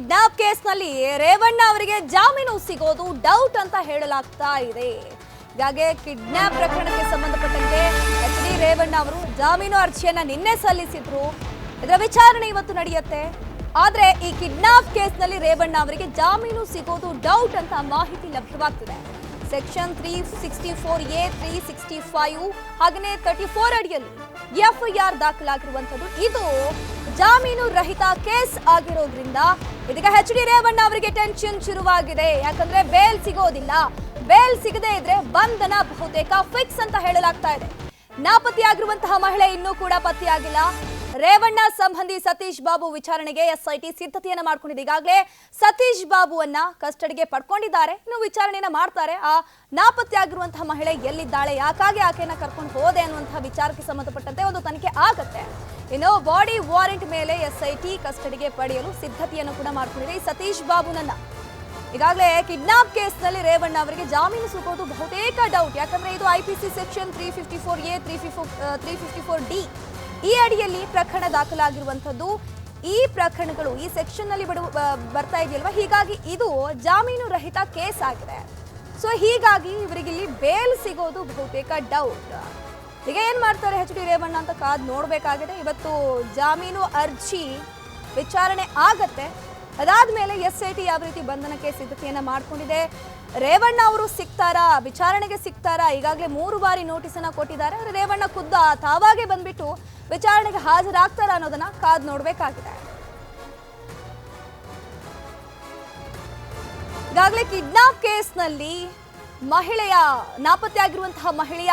Kidnap ಕೇಸ್ನಲ್ಲಿ ರೇವಣ್ಣ ಅವರಿಗೆ ಜಾಮೀನು ಸಿಗೋದು ಡೌಟ್ ಅಂತ ಹೇಳಲಾಗ್ತಾ ಇದೆ. ಹೀಗಾಗಿ ಕಿಡ್ನಾಪ್ ಪ್ರಕರಣಕ್ಕೆ ಸಂಬಂಧಪಟ್ಟಂತೆ ಎಚ್ ಡಿ ರೇವಣ್ಣ ಅವರು ಜಾಮೀನು ಅರ್ಜಿಯನ್ನ ನಿನ್ನೆ ಸಲ್ಲಿಸಿದ್ರು. ಇದರ ವಿಚಾರಣೆ ಇವತ್ತು ನಡೆಯುತ್ತೆ. ಆದ್ರೆ ಈ ಕಿಡ್ನಾಪ್ ಕೇಸ್ನಲ್ಲಿ ರೇವಣ್ಣ ಅವರಿಗೆ ಜಾಮೀನು ಸಿಗೋದು ಡೌಟ್ ಅಂತ ಮಾಹಿತಿ ಲಭ್ಯವಾಗ್ತಿದೆ. Section three sixty four A, three sixty five ಹಾಗೆಯೇ ತರ್ಟಿ ಫೋರ್ ಅಡಿಯಲ್ಲಿ ಎಫ್ಐಆರ್ ದಾಖಲಾಗಿರುವಂಥದ್ದು. ಇದು ಜಾಮೀನು ರಹಿತ ಕೇಸ್ ಆಗಿರೋದ್ರಿಂದ ಇದೀಗ ಎಚ್ ಡಿ ರೇವಣ್ಣ ಅವರಿಗೆ ಟೆನ್ಷನ್ ಶುರುವಾಗಿದೆ. ಯಾಕಂದ್ರೆ ಬೇಲ್ ಸಿಗೋದಿಲ್ಲ. ಬೇಲ್ ಸಿಗದೇ ಇದ್ರೆ ಬಂಧನ ಬಹುತೇಕ ಫಿಕ್ಸ್ ಅಂತ ಹೇಳಲಾಗ್ತಾ ಇದೆ. ನಾಪತ್ತೆಯಾಗಿರುವಂತಹ ಮಹಿಳೆ ಇನ್ನೂ ಕೂಡ ಪತ್ತೆಯಾಗಿಲ್ಲ. ರೇವಣ್ಣ ಸಂಬಂಧಿ ಸತೀಶ್ ಬಾಬು ವಿಚಾರಣೆಗೆ ಎಸ್ಐಟಿ ಸಿದ್ಧತೆಯನ್ನು ಮಾಡ್ಕೊಂಡಿದೆ. ಈಗಾಗಲೇ ಸತೀಶ್ ಬಾಬುವನ್ನ ಕಸ್ಟಡಿಗೆ ಪಡ್ಕೊಂಡಿದ್ದಾರೆ. ಇನ್ನು ವಿಚಾರಣೆಯನ್ನ ಮಾಡ್ತಾರೆ. ಆ ನಾಪತ್ತೆಯಾಗಿರುವಂತಹ ಮಹಿಳೆ ಎಲ್ಲಿದ್ದಾಳೆ? ಯಾಕಾಗಿ ಆಕೆಯನ್ನ ಕರ್ಕೊಂಡು ಹೋದೆ ಅನ್ನುವಂತಹ ವಿಚಾರಕ್ಕೆ ಸಂಬಂಧಪಟ್ಟಂತೆ ಒಂದು ತನಿಖೆ ಆಗತ್ತೆ. ಇನ್ನು ಬಾಡಿ ವಾರೆಂಟ್ ಮೇಲೆ ಎಸ್ಐಟಿ ಕಸ್ಟಡಿಗೆ ಪಡೆಯಲು ಸಿದ್ಧತೆಯನ್ನು ಕೂಡ ಮಾಡ್ಕೊಂಡಿದೆ ಈ ಸತೀಶ್ ಬಾಬುನನ್ನ. ಈಗಾಗಲೇ ಕಿಡ್ನಾಪ್ ಕೇಸ್ನಲ್ಲಿ ರೇವಣ್ಣ ಅವರಿಗೆ ಜಾಮೀನು ಸಿಗೋದು ಬಹುತೇಕ ಡೌಟ್. ಯಾಕಂದ್ರೆ ಇದು IPC section three fifty four A three three fifty four D ಈ ಅಡಿಯಲ್ಲಿ ಪ್ರಕರಣ ದಾಖಲಾಗಿರುವಂಥದ್ದು ಈ ಪ್ರಕರಣಗಳು ಈ ಸೆಕ್ಷನ್ನಲ್ಲಿ ಬಿಡು ಬರ್ತಾ ಇದೆಯಲ್ವ? ಹೀಗಾಗಿ ಇದು ಜಾಮೀನು ರಹಿತ ಕೇಸ್ ಆಗಿದೆ. ಸೊ ಹೀಗಾಗಿ ಇವರಿಗೆ ಇಲ್ಲಿ ಬೇಲ್ ಸಿಗೋದು ಬಹುತೇಕ ಡೌಟ್ ಈಗ ಏನ್ ಮಾಡ್ತಾರೆ ಎಚ್ ಡಿ ರೇವಣ್ಣ ಅಂತ ಕಾದ್ ನೋಡ್ಬೇಕಾಗಿದೆ. ಇವತ್ತು ಜಾಮೀನು ಅರ್ಜಿ ವಿಚಾರಣೆ ಆಗತ್ತೆ. ಅದಾದ್ಮೇಲೆ ಎಸ್ ಐ ಟಿ ಯಾವ ರೀತಿ ಬಂಧನಕ್ಕೆ ಸಿದ್ಧತೆಯನ್ನ ಮಾಡ್ಕೊಂಡಿದೆ. ರೇವಣ್ಣ ಅವರು ಸಿಗ್ತಾರಾ? ವಿಚಾರಣೆಗೆ ಸಿಗ್ತಾರಾ? ಈಗಾಗಲೇ ಮೂರು ಬಾರಿ ನೋಟಿಸ್ ಅನ್ನ ಕೊಟ್ಟಿದ್ದಾರೆ. ರೇವಣ್ಣ ಖುದ್ದ ತಾವಾಗೆ ಬಂದ್ಬಿಟ್ಟು ವಿಚಾರಣೆಗೆ ಹಾಜರಾಗ್ತಾರ ಅನ್ನೋದನ್ನ ಕಾದ್ ನೋಡ್ಬೇಕಾಗಿದೆ. ಈಗಾಗಲೇ ಕಿಡ್ನಾಪ್ ಕೇಸ್ನಲ್ಲಿ ಮಹಿಳೆಯ, ನಾಪತ್ತೆಯಾಗಿರುವಂತಹ ಮಹಿಳೆಯ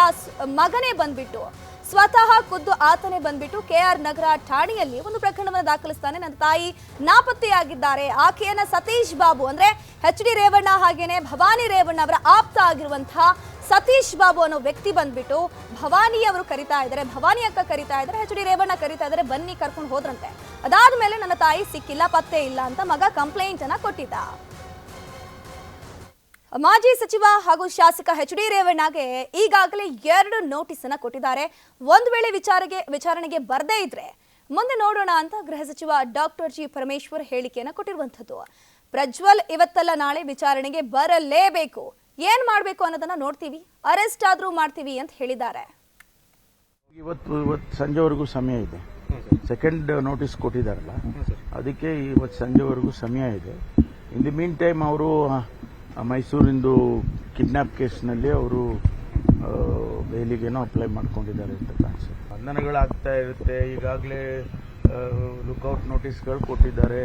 ಮಗನೇ ಬಂದ್ಬಿಟ್ಟು, ಸ್ವತಃ ಖುದ್ದು ಆತನೇ ಬಂದ್ಬಿಟ್ಟು ಕೆ ಆರ್ ನಗರ ಠಾಣೆಯಲ್ಲಿ ಒಂದು ಪ್ರಕರಣವನ್ನು ದಾಖಲಿಸ್ತಾನೆ. ನನ್ನ ತಾಯಿ ನಾಪತ್ತೆಯಾಗಿದ್ದಾರೆ. ಆಕೆಯನ್ನ ಸತೀಶ್ ಬಾಬು ಅಂದ್ರೆ ಎಚ್ ಡಿ ರೇವಣ್ಣ ಹಾಗೇನೆ ಭವಾನಿ ರೇವಣ್ಣ ಅವರ ಆಪ್ತ ಆಗಿರುವಂತಹ ಸತೀಶ್ ಬಾಬು ಅನ್ನೋ ವ್ಯಕ್ತಿ ಬಂದ್ಬಿಟ್ಟು ಭವಾನಿ ಅವರು ಕರಿತಾ ಇದ್ದಾರೆ, ಭವಾನಿ ಅಕ್ಕ ಕರಿತಾ ಇದ್ದಾರೆ, ಎಚ್ ಡಿ ರೇವಣ್ಣ ಕರಿತಾ ಇದ್ದಾರೆ, ಬನ್ನಿ ಕರ್ಕೊಂಡು ಹೋದ್ರಂತೆ. ಅದಾದ್ಮೇಲೆ ನನ್ನ ತಾಯಿ ಸಿಕ್ಕಿಲ್ಲ, ಪತ್ತೆ ಇಲ್ಲ ಅಂತ ಮಗ ಕಂಪ್ಲೇಂಟ್ ಅನ್ನ ಕೊಟ್ಟಿದ್ದ. ಮಾಜಿ ಸಚಿವ ಹಾಗೂ ಶಾಸಕ ಎಚ್ ಡಿ ರೇವಣ್ಣಗೆ ಈಗಾಗಲೇ ಎರಡು ನೋಟಿಸ್ ಅನ್ನ ಕೊಟ್ಟಿದ್ದಾರೆ. ಒಂದು ವೇಳೆ ವಿಚಾರಗೆ, ವಿಚಾರಣೆಗೆ ಬರದೇ ಇದ್ರೆ ಮುಂದೆ ನೋಡೋಣ ಅಂತ ಗೃಹ ಸಚಿವ ಡಾಕ್ಟರ್ ಜಿ ಪರಮೇಶ್ವರ್ ಹೇಳಿಕೆಯನ್ನ ಕೊಟ್ಟಿರುವಂಥದ್ದು. ಪ್ರಜ್ವಲ್ ಇವತ್ತಲ್ಲ ನಾಳೆ ವಿಚಾರಣೆಗೆ ಬರಲೇಬೇಕು. ಏನ್ ಮಾಡಬೇಕು ಅನ್ನೋದನ್ನ ನೋಡ್ತೀವಿ ಅರೆಸ್ಟ್ ಆದ್ರೂ ಮಾಡ್ತೀವಿ ಅಂತ ಹೇಳಿದ್ದಾರೆ. ಇವತ್ತು ಇವತ್ತು ಸಂಜೆವರೆಗೂ ಸಮಯ ಇದೆ. ಸೆಕೆಂಡ್ ನೋಟಿಸ್ ಕೊಟ್ಟಿದ್ದಾರಲ್ಲ ಅದಕ್ಕೆ ಇವತ್ತು ಸಂಜೆವರೆಗೂ ಸಮಯ ಇದೆ. ಇನ್ ದಿ ಮೀನ್ ಟೈಮ್ ಅವರು ಮೈಸೂರಿಂದು ಕಿಡ್ನಾಪ್ ಕೇಸ್ನಲ್ಲಿ ಅವರು ಬೇಲಿಗೇನೋ ಅಪ್ಲೈ ಮಾಡ್ಕೊಂಡಿದ್ದಾರೆ ಅಂತ ಕಾಣಿಸುತ್ತೆ. ಬಂಧನಗಳಾಗ್ತಾ ಇರುತ್ತೆ ಈಗಾಗಲೇ ಲುಕ್ಔಟ್ ನೋಟಿಸ್ಗಳು ಕೊಟ್ಟಿದ್ದಾರೆ.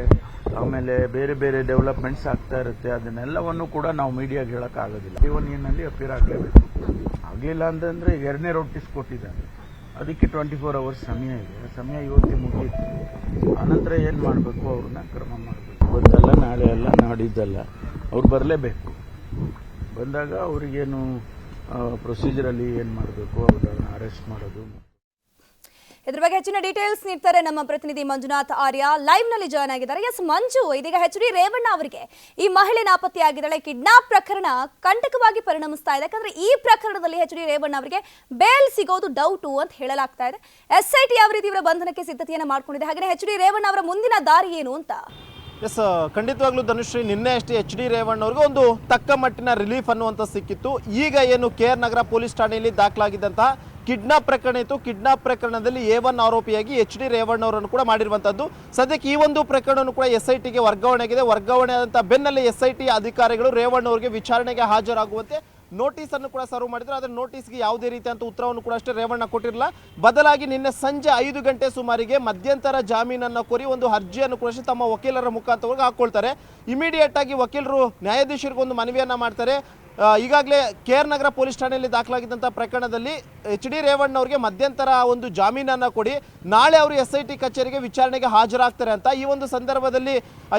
ಆಮೇಲೆ ಬೇರೆ ಬೇರೆ ಡೆವಲಪ್ಮೆಂಟ್ಸ್ ಆಗ್ತಾ ಇರುತ್ತೆ. ಅದನ್ನೆಲ್ಲವನ್ನು ಕೂಡ ನಾವು ಮೀಡಿಯಾಗೆ ಹೇಳೋಕ್ಕಾಗೋದಿಲ್ಲ ಏನಲ್ಲಿ ಅಪೀರ್ ಆಗಲೇಬೇಕು. ಆಗಲಿಲ್ಲ ಅಂತಂದ್ರೆ ಎರಡನೇ ನೋಟಿಸ್ ಕೊಟ್ಟಿದ್ದಾರೆ. ಅದಕ್ಕೆ ಟ್ವೆಂಟಿ ಫೋರ್ ಅವರ್ಸ್ ಸಮಯ ಇದೆ. ಸಮಯ ಇವತ್ತೇ ಮುಗಿಯುತ್ತೆ ಆನಂತರ ಏನು ಮಾಡಬೇಕು? ಅವ್ರನ್ನ ಕ್ರಮ ಮಾಡಬೇಕು. ಇವತ್ತಲ್ಲ ನಾಳೆ ಅಲ್ಲ, ನಾಡಿದ್ದಲ್ಲ. ಅವ್ರು ಬರಲೇಬೇಕು. ಬಂದಾಗ ಅವ್ರಿಗೇನು ಪ್ರೊಸೀಜರಲ್ಲಿ ಏನು ಮಾಡಬೇಕು? ಅವ್ರನ್ನ ಅರೆಸ್ಟ್ ಮಾಡೋದು. ಇದ್ರ ಬಗ್ಗೆ ಹೆಚ್ಚಿನ ಡೀಟೇಲ್ಸ್ ನೀಡ್ತಾರೆ ನಮ್ಮ ಪ್ರತಿನಿಧಿ ಮಂಜುನಾಥ್ ಆರ್ಯ. ಲೈವ್ನಲ್ಲಿ ಜಾಯ್ನ್ ಆಗಿದ್ದಾರೆ. ಎಸ್ ಮಂಜು, ಇದೀಗ ಎಚ್ ಡಿ ರೇವಣ್ಣ ಅವರಿಗೆ ಈ ಮಹಿಳೆ ನಾಪತ್ತೆಯಾಗಿದ್ದಾಳೆ ಕಿಡ್ನಾಪ್ ಪ್ರಕರಣ ಕಂಟಕವಾಗಿ ಪರಿಣಮಿಸ್ತಾ ಇದೆ. ಯಾಕಂದ್ರೆ ಈ ಪ್ರಕರಣದಲ್ಲಿ ಎಚ್ ಡಿ ರೇವಣ್ಣ ಅವರಿಗೆ ಬೇಲ್ ಸಿಗೋದು ಡೌಟು ಅಂತ ಹೇಳಲಾಗ್ತಾ ಇದೆ. ಎಸ್ ಐ ಟಿ ಯಾವ ರೀತಿ ಇವರ ಬಂಧನಕ್ಕೆ ಸಿದ್ಧತೆಯನ್ನು ಮಾಡ್ಕೊಂಡಿದೆ? ಹಾಗೆ ಎಚ್ ಡಿ ರೇವಣ್ಣ ಅವರ ಮುಂದಿನ ದಾರಿ ಏನು ಅಂತ? ಎಸ್ ಖಂಡಿತವಾಗ್ಲೂ ಧನುಶ್ರೀ, ನಿನ್ನೆ ಅಷ್ಟೇ ಎಚ್ ಡಿ ರೇವಣ್ಣವ್ರಿಗೆ ಒಂದು ತಕ್ಕ ಮಟ್ಟಿನ ರಿಲೀಫ್ ಅನ್ನುವಂಥ ಸಿಕ್ಕಿತ್ತು. ಈಗ ಏನು ಕೆ ಆರ್ ನಗರ ಪೊಲೀಸ್ ಠಾಣೆಯಲ್ಲಿ ದಾಖಲಾಗಿದ್ದಂತಹ ಕಿಡ್ನಾಪ್ ಪ್ರಕರಣ ಇತ್ತು. ಕಿಡ್ನಾಪ್ ಪ್ರಕರಣದಲ್ಲಿ ಎ ಒನ್ ಆರೋಪಿಯಾಗಿ ಎಚ್ ಡಿ ರೇವಣ್ಣವರನ್ನು ಕೂಡ ಮಾಡಿರುವಂಥದ್ದು ಸದ್ಯಕ್ಕೆ ಈ ಒಂದು ಪ್ರಕರಣವನ್ನು ಕೂಡ ಎಸ್ ಐ ಟಿಗೆ ವರ್ಗಾವಣೆ ಆಗಿದೆ ವರ್ಗಾವಣೆ ಆದಂಥ ಬೆನ್ನಲ್ಲೇ ಎಸ್ ಐ ಟಿ ಅಧಿಕಾರಿಗಳು ರೇವಣ್ಣವರಿಗೆ ವಿಚಾರಣೆಗೆ ಹಾಜರಾಗುವಂತೆ ನೋಟಿಸ್ ಅನ್ನು ಕೂಡ ಸರ್ವ್ ಮಾಡಿದ್ರು. ಆದ್ರೆ ನೋಟಿಸ್ಗೆ ಯಾವುದೇ ರೀತಿಯಂತ ಉತ್ತರವನ್ನು ಕೂಡ ಅಷ್ಟೇ ರೇವಣ್ಣ ಕೊಟ್ಟಿರಲಿಲ್ಲ. ಬದಲಾಗಿ ನಿನ್ನೆ ಸಂಜೆ ಐದು ಗಂಟೆ ಸುಮಾರಿಗೆ ಮಧ್ಯಂತರ ಜಾಮೀನನ್ನು ಕೋರಿ ಒಂದು ಅರ್ಜಿಯನ್ನು ಕೂಡ ತಮ್ಮ ವಕೀಲರ ಮುಖಾಂತರ ಹಾಕೊಳ್ತಾರೆ. ಇಮಿಡಿಯೇಟ್ ಆಗಿ ವಕೀಲರು ನ್ಯಾಯಾಧೀಶರಿಗೆ ಒಂದು ಮನವಿಯನ್ನ ಮಾಡ್ತಾರೆ. ಈಗಾಗಲೇ ಕೆ ಆರ್ ನಗರ ಪೊಲೀಸ್ ಠಾಣೆಯಲ್ಲಿ ದಾಖಲಾಗಿದ್ದಂಥ ಪ್ರಕರಣದಲ್ಲಿ ಎಚ್ ಡಿ ರೇವಣ್ಣ ಅವರಿಗೆ ಮಧ್ಯಂತರ ಒಂದು ಜಾಮೀನನ್ನು ಕೊಡಿ, ನಾಳೆ ಅವರು ಎಸ್ ಐ ಟಿ ಕಚೇರಿಗೆ ವಿಚಾರಣೆಗೆ ಹಾಜರಾಗ್ತಾರೆ ಅಂತ ಈ ಒಂದು ಸಂದರ್ಭದಲ್ಲಿ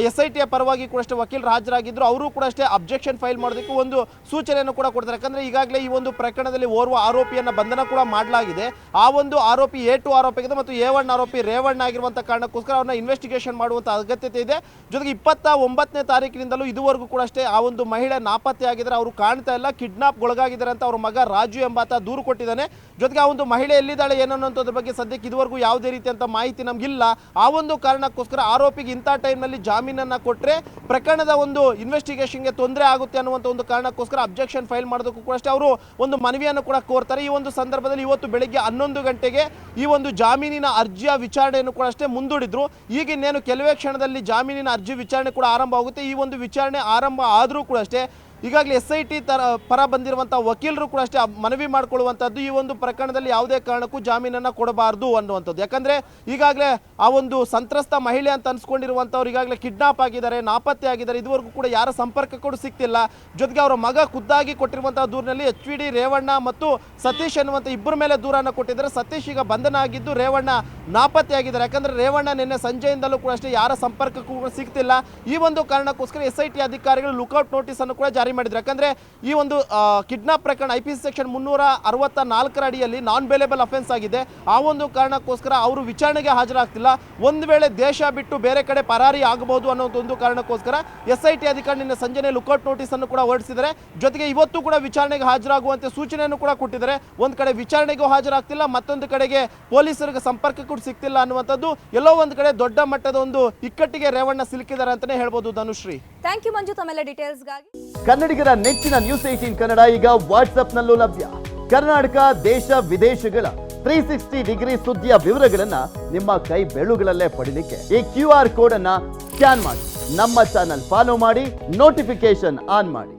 ಎಸ್ ಐ ಟಿಯ ಪರವಾಗಿ ಕೂಡ ಅಷ್ಟೇ ವಕೀಲರು ಹಾಜರಾಗಿದ್ದರು ಅವರು ಕೂಡ ಅಷ್ಟೇ ಅಬ್ಜೆಕ್ಷನ್ ಫೈಲ್ ಮಾಡೋದಕ್ಕೆ ಒಂದು ಸೂಚನೆಯನ್ನು ಕೂಡ ಕೊಡ್ತಾರೆ. ಯಾಕಂದರೆ ಈಗಾಗಲೇ ಈ ಒಂದು ಪ್ರಕರಣದಲ್ಲಿ ಓರ್ವ ಆರೋಪಿಯನ್ನು ಬಂಧನ ಕೂಡ ಮಾಡಲಾಗಿದೆ. ಆ ಒಂದು ಆರೋಪಿ ಎ ಟು ಆರೋಪಿಗಿದೆ ಮತ್ತು ಎ ಒನ್ ಆರೋಪಿ ರೇವಣ್ಣ ಆಗಿರುವಂಥ ಕಾರಣಕ್ಕೋಸ್ಕರ ಅವ್ರನ್ನ ಇನ್ವೆಸ್ಟಿಗೇಷನ್ ಮಾಡುವಂಥ ಅಗತ್ಯತೆ ಇದೆ. ಜೊತೆಗೆ ಇಪ್ಪತ್ತ ಒಂಬತ್ತನೇ ತಾರೀಕಿನಿಂದಲೂ ಇದುವರೆಗೂ ಕೂಡ ಅಷ್ಟೇ ಆ ಒಂದು ಮಹಿಳೆ ನಾಪತ್ತೆ ಆಗಿದ್ದರೆ ಅವರು ಕಾಣ್ತಾ ಇಲ್ಲ ಕಿಡ್ನಾಪ್ ಒಳಗಾಗಿದ್ದಾರೆ ಅಂತ ಅವ್ರ ಮಗ ರಾಜು ಎಂಬಾತ ದೂರು ಕೊಟ್ಟಿದ್ದಾನೆ. ಜೊತೆಗೆ ಆ ಒಂದು ಮಹಿಳೆ ಎಲ್ಲಿದ್ದಾಳೆ ಏನು ಅನ್ನೋದ್ರ ಬಗ್ಗೆ ಸದ್ಯಕ್ಕೆ ಇದುವರೆಗೂ ಯಾವುದೇ ರೀತಿಯಂಥ ಮಾಹಿತಿ ನಮಗಿಲ್ಲ. ಆ ಒಂದು ಕಾರಣಕ್ಕೋಸ್ಕರ ಆರೋಪಿಗೆ ಇಂಥ ಟೈಮ್ನಲ್ಲಿ ಜಾಮೀನನ್ನು ಕೊಟ್ಟರೆ ಪ್ರಕರಣದ ಒಂದು ಇನ್ವೆಸ್ಟಿಗೇಷನ್ಗೆ ತೊಂದರೆ ಆಗುತ್ತೆ ಅನ್ನುವಂಥ ಒಂದು ಕಾರಣಕ್ಕೋಸ್ಕರ ಅಬ್ಜೆಕ್ಷನ್ ಫೈಲ್ ಮಾಡೋದಕ್ಕೂ ಕೂಡ ಅಷ್ಟೇ. ಅವರು ಒಂದು ಮನವಿಯನ್ನು ಕೂಡ ಕೋರ್ತಾರೆ. ಈ ಒಂದು ಸಂದರ್ಭದಲ್ಲಿ ಇವತ್ತು ಬೆಳಿಗ್ಗೆ ಹನ್ನೊಂದು ಗಂಟೆಗೆ ಈ ಒಂದು ಜಾಮೀನಿನ ಅರ್ಜಿಯ ವಿಚಾರಣೆಯನ್ನು ಕೂಡ ಅಷ್ಟೇ ಮುಂದೂಡಿದ್ರು. ಈಗ ಇನ್ನೇನು, ಕೆಲವೇ ಕ್ಷಣದಲ್ಲಿ ಜಾಮೀನಿನ ಅರ್ಜಿ ವಿಚಾರಣೆ ಕೂಡ ಆರಂಭ ಆಗುತ್ತೆ ಈ ಒಂದು ವಿಚಾರಣೆ ಆರಂಭ ಆದರೂ ಕೂಡ ಅಷ್ಟೇ ಈಗಾಗಲೇ ಎಸ್ ಐ ಟಿ ತರ ಪರ ಬಂದಿರುವಂಥ ವಕೀಲರು ಕೂಡ ಅಷ್ಟೇ ಮನವಿ ಮಾಡಿಕೊಳ್ಳುವಂಥದ್ದು ಈ ಒಂದು ಪ್ರಕರಣದಲ್ಲಿ ಯಾವುದೇ ಕಾರಣಕ್ಕೂ ಜಾಮೀನನ್ನು ಕೊಡಬಾರ್ದು ಅನ್ನುವಂಥದ್ದು. ಯಾಕಂದ್ರೆ ಈಗಾಗಲೇ ಆ ಒಂದು ಸಂತ್ರಸ್ತ ಮಹಿಳೆ ಅಂತ ಅನ್ಸ್ಕೊಂಡಿರುವಂಥವ್ರು ಈಗಾಗಲೇ ಕಿಡ್ನಾಪ್ ಆಗಿದ್ದಾರೆ, ನಾಪತ್ತೆ ಆಗಿದ್ದಾರೆ, ಇದುವರೆಗೂ ಕೂಡ ಯಾರ ಸಂಪರ್ಕ ಕೂಡ ಸಿಗ್ತಿಲ್ಲ ಜೊತೆಗೆ ಅವರ ಮಗ ಖುದ್ದಾಗಿ ಕೊಟ್ಟಿರುವಂತಹ ದೂರಿನಲ್ಲಿ ಎಚ್ ವಿ ರೇವಣ್ಣ ಮತ್ತು ಸತೀಶ್ ಎನ್ನುವಂಥ ಇಬ್ಬರ ಮೇಲೆ ದೂರನ್ನು ಕೊಟ್ಟಿದ್ದಾರೆ. ಸತೀಶ್ ಈಗ ಬಂಧನ ಆಗಿದ್ದು ರೇವಣ್ಣ ನಾಪತ್ತೆ ಆಗಿದ್ದಾರೆ. ಯಾಕಂದ್ರೆ ರೇವಣ್ಣ ನಿನ್ನೆ ಸಂಜೆಯಿಂದಲೂ ಕೂಡ ಅಷ್ಟೇ ಯಾರ ಸಂಪರ್ಕಕ್ಕೂ ಕೂಡ ಸಿಗ್ತಿಲ್ಲ ಈ ಒಂದು ಕಾರಣಕ್ಕೋಸ್ಕರ ಎಸ್ ಐ ಟಿ ಅಧಿಕಾರಿಗಳು ಲುಕೌಟ್ ನೋಟಿಸ್ ಅನ್ನು ಕೂಡ ಜಾರಿ ಮಾಡಿದ್ರು. ಯಾಕಂದ್ರೆ ಈ ಒಂದು ಕಿಡ್ನಾಪ್ ಪ್ರಕರಣ ಐ ಪಿ ಸಿ ಸೆಕ್ಷನ್ ಮುನ್ನೂರ ಅರವತ್ತ ನಾಲ್ಕರ ಅಡಿಯಲ್ಲಿ ನಾನ್ ಬೇಲೆಬಲ್ ಅಫೆನ್ಸ್ ಆಗಿದೆ. ಆ ಒಂದು ಕಾರಣಕ್ಕೋಸ್ಕರ ಅವರು ವಿಚಾರಣೆಗೆ ಹಾಜರಾಗ್ತಿಲ್ಲ. ಒಂದು ವೇಳೆ ದೇಶ ಬಿಟ್ಟು ಬೇರೆ ಕಡೆ ಪರಾರಿ ಆಗಬಹುದು ಅನ್ನೋ ಒಂದು ಕಾರಣಕ್ಕೋಸ್ಕರ ಎಸ್ ಐ ಟಿ ಅಧಿಕಾರಿ ನಿನ್ನೆ ಸಂಜೆನೆ ಲುಕೌಟ್ ನೋಟಿಸ್ ಅನ್ನು ಕೂಡ ಹೊರಡಿಸಿದ್ದಾರೆ. ಜೊತೆಗೆ ಇವತ್ತು ಕೂಡ ವಿಚಾರಣೆಗೆ ಹಾಜರಾಗುವಂತೆ ಸೂಚನೆಯನ್ನು ಕೂಡ ಕೊಟ್ಟಿದ್ದಾರೆ. ಒಂದು ಕಡೆ ವಿಚಾರಣೆಗೂ ಹಾಜರಾಗ್ತಿಲ್ಲ, ಮತ್ತೊಂದು ಕಡೆಗೆ ಪೊಲೀಸರಿಗೆ ಸಂಪರ್ಕ ಕೂಡ ಸಿಗ್ತಿಲ್ಲ ಅನ್ನುವಂಥದ್ದು ಎಲ್ಲೋ ಒಂದು ಕಡೆ ದೊಡ್ಡ ಮಟ್ಟದ ಒಂದು ಇಕ್ಕಟ್ಟಿಗೆ ರೇವಣ್ಣ ಸಿಲುಕಿದ್ದಾರೆ ಅಂತಲೇ ಹೇಳ್ಬೋದು ಧನುಶ್ರೀ. ಥ್ಯಾಂಕ್ ಯು ಮಂಜು ತಮ್ಮೆಲ್ಲ ಡೀಟೇಲ್ಸ್ಗಾಗಿ ಕನ್ನಡಿಗರ ನೆಚ್ಚಿನ ನ್ಯೂಸ್ ಏಟೀನ್ ಕನ್ನಡ ಈಗ ವಾಟ್ಸ್ಆಪ್ನಲ್ಲೂ ಲಭ್ಯ. ಕರ್ನಾಟಕ, ದೇಶ, ವಿದೇಶಗಳ ತ್ರೀ ಸಿಕ್ಸ್ಟಿ ಡಿಗ್ರಿ ಸುದ್ದಿಯ ವಿವರಗಳನ್ನ ನಿಮ್ಮ ಕೈ ಬೆಳುಗಳಲ್ಲೇ ಪಡೀಲಿಕ್ಕೆ ಈ ಕ್ಯೂ ಆರ್ ಕೋಡ್ ಅನ್ನ ಸ್ಕ್ಯಾನ್ ಮಾಡಿ. ನಮ್ಮ ಚಾನಲ್ ಫಾಲೋ ಮಾಡಿ ನೋಟಿಫಿಕೇಶನ್ ಆನ್ ಮಾಡಿ.